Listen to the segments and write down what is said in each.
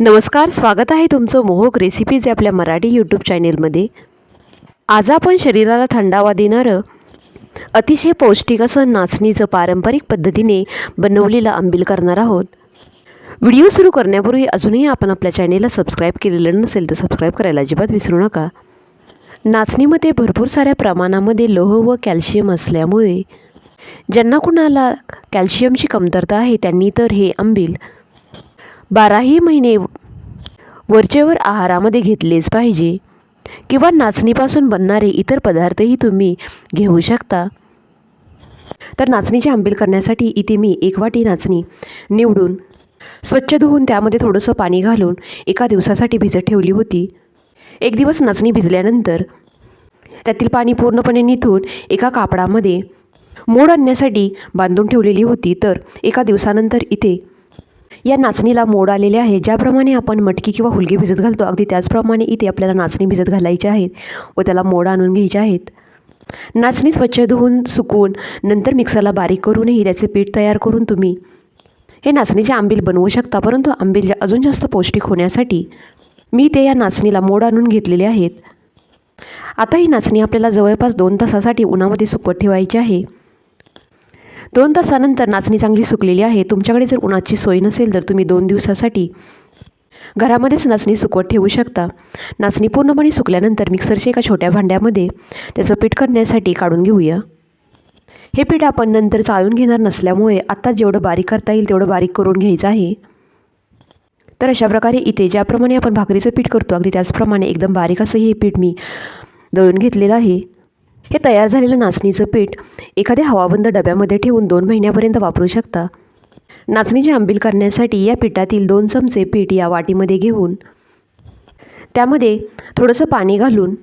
नमस्कार स्वागत आहे तुमचं मोहक रेसिपीज आपल्या मराठी यूट्यूब चॅनेलमध्ये आज आपण शरीराला थंडावा देणारं अतिशय पौष्टिक असं नाचणीचं पारंपरिक पद्धतीने बनवलेलं आंबील करणार आहोत. व्हिडिओ सुरू करण्यापूर्वी अजूनही आपण आपल्या चॅनेलला सबस्क्राईब केलेलं नसेल तर सबस्क्राईब करायला अजिबात विसरू नका. नाचणीमध्ये भरपूर साऱ्या प्रमाणामध्ये लोह व कॅल्शियम असल्यामुळे ज्यांना कुणाला कॅल्शियमची कमतरता आहे त्यांनी तर हे आंबील बाराही महिने वरचेवर आहारामध्ये घेतलेच पाहिजे. किंवा नाचणीपासून बनणारे इतर पदार्थही तुम्ही घेऊ शकता. तर नाचणीची आंबील करण्यासाठी इथे मी एक वाटी नाचणी निवडून स्वच्छ धुवून त्यामध्ये थोडंसं पाणी घालून एका दिवसासाठी भिजत ठेवली होती. एक दिवस नाचणी भिजल्यानंतर त्यातील पाणी पूर्णपणे निथून एका कापडामध्ये मोड आणण्यासाठी बांधून ठेवलेली होती. तर एका दिवसानंतर इथे या नाचणीला मोड आलेले आहे. ज्याप्रमाणे आपण मटकी किंवा हुलगी भिजत घालतो अगदी त्याचप्रमाणे इथे आपल्याला नाचणी भिजत घालायची आहेत व त्याला मोड आणून घ्यायचे आहेत. नाचणी स्वच्छ धुवून सुकवून नंतर मिक्सरला बारीक करूनही त्याचे पीठ तयार करून तुम्ही हे नाचणीचे आंबील बनवू शकता परंतु आंबील अजून जास्त पौष्टिक होण्यासाठी मी ते या नाचणीला मोड आणून घेतलेले आहेत. आता ही नाचणी आपल्याला जवळपास दोन तासासाठी उन्हामध्ये सुकवत ठेवायची आहे. दोन तासानंतर नाचणी चांगली सुकलेली आहे. तुमच्याकडे जर उन्हाची सोय नसेल तर तुम्ही दोन दिवसासाठी घरामध्येच नाचणी सुकवत ठेवू शकता. नाचणी पूर्णपणे सुकल्यानंतर मिक्सरच्या एका छोट्या भांड्यामध्ये त्याचं पीठ करण्यासाठी काढून घेऊया. हे पीठ आपण नंतर चाळून घेणार नसल्यामुळे आत्ता जेवढं बारीक करता येईल तेवढं बारीक करून घ्यायचं आहे. तर अशा प्रकारे इथे ज्याप्रमाणे आपण भाकरीचं पीठ करतो अगदी त्याचप्रमाणे एकदम बारीक असं हे पीठ मी दळून घेतलेलं आहे. हे तयार झालेलं नाचणीचं पीठ एखाद्या हवाबंद डब्यामध्ये ठेवून दोन महिन्यापर्यंत वापरू शकता. नाचणीचे आंबील करण्यासाठी या पिठातील दोन चमचे पीठ या वाटीमध्ये घेऊन त्यामध्ये थोडंसं पाणी घालून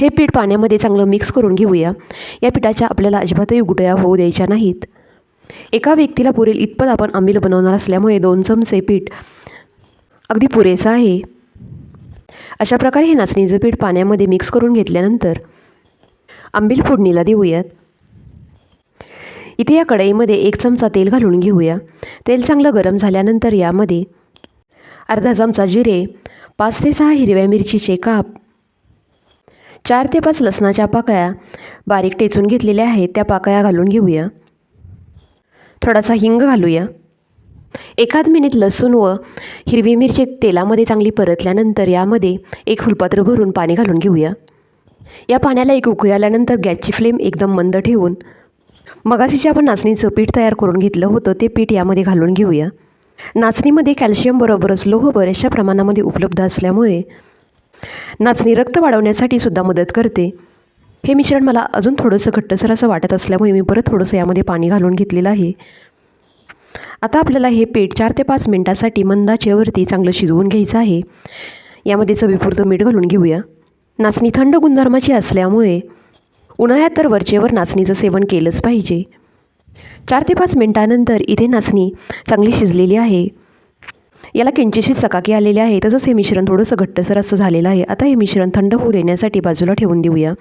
हे पीठ पाण्यामध्ये चांगलं मिक्स करून घेऊया. या पिठाच्या आपल्याला अजिबातही गुटया होऊ द्यायच्या नाहीत. एका व्यक्तीला पुरेल इतपत आपण आंबील बनवणार असल्यामुळे दोन चमचे पीठ अगदी पुरेसं आहे. अशा प्रकारे हे नाचणीचं पीठ पाण्यामध्ये मिक्स करून घेतल्यानंतर आंबील फोडणीला देऊयात. इथे या कढईमध्ये एक चमचा तेल घालून घेऊया. तेल चांगलं गरम झाल्यानंतर यामध्ये अर्धा चमचा जिरे पाच ते सहा हिरव्या मिरचीचे काप चार ते पाच लसणाच्या पाकळ्या बारीक टेचून घेतलेल्या आहेत त्या पाकळ्या घालून घेऊया. थोडासा हिंग घालूया. एखाद मिनिट लसूण व हिरवी मिरची तेलामध्ये चांगली परतल्यानंतर यामध्ये एक फुलपात्र भरून पाणी घालून घेऊया. या पाण्याला एक उकळी आल्यानंतर गॅसची फ्लेम एकदम मंद ठेवून मगाशी जे आपण नाचणीचं पीठ तयार करून घेतलं होतं ते पीठ यामध्ये घालून घेऊया. नाचणीमध्ये कॅल्शियम बरोबरच लोह बऱ्याचशा प्रमाणामध्ये उपलब्ध असल्यामुळे नाचणी रक्त वाढवण्यासाठी सुद्धा मदत करते. हे मिश्रण मला अजून थोडंसं घट्टसर असं वाटत असल्यामुळे मी परत थोडंसं यामध्ये पाणी घालून घेतलेलं आहे. आता आपल्याला हे पीठ चार ते पाच मिनटासाठी मंदाचेवरती चांगलं शिजवून घ्यायचं आहे. यामध्ये चवीपुरतं मीठ घालून घेऊया. नाचणी थंड गुणधर्माची असल्यामुळे उन्हाळ्यात तर वरचेवर नाचणीचं सेवन केलंच पाहिजे. चार ते पाच मिनटानंतर इथे नाचणी चांगली शिजलेली आहे. याला किंचितशी चकाकी आलेली आहे. तसंच हे मिश्रण थोडंसं घट्टसर असं झालेलं आहे. आता हे मिश्रण थंड होऊ देण्यासाठी बाजूला ठेवून देऊया.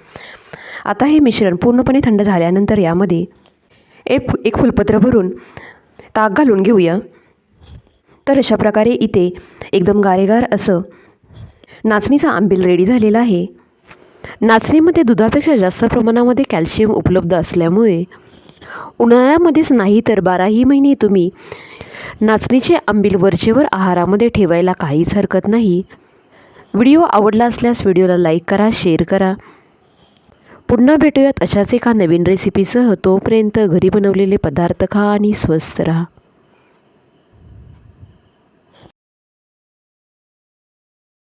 आता हे मिश्रण पूर्णपणे थंड झाल्यानंतर यामध्ये एक एक फुलपत्र भरून ताक घालून घेऊया. तर अशा प्रकारे इथे एकदम गारेगार असं नाचणीचा आंबील रेडी झालेला आहे. नाचणीमध्ये दुधापेक्षा जास्त प्रमाणामध्ये कॅल्शियम उपलब्ध असल्यामुळे उन्हाळ्यामध्येच नाही तर बाराही महिने तुम्ही नाचणीचे आंबील वरचेवर आहारामध्ये ठेवायला काहीच हरकत नाही. व्हिडिओ आवडला असल्यास व्हिडिओला लाईक करा शेअर करा. पुन्हा भेटूयात अशाच एका नवीन रेसिपीसह तोपर्यंत घरी बनवलेले पदार्थ खा आणि स्वस्त राहा.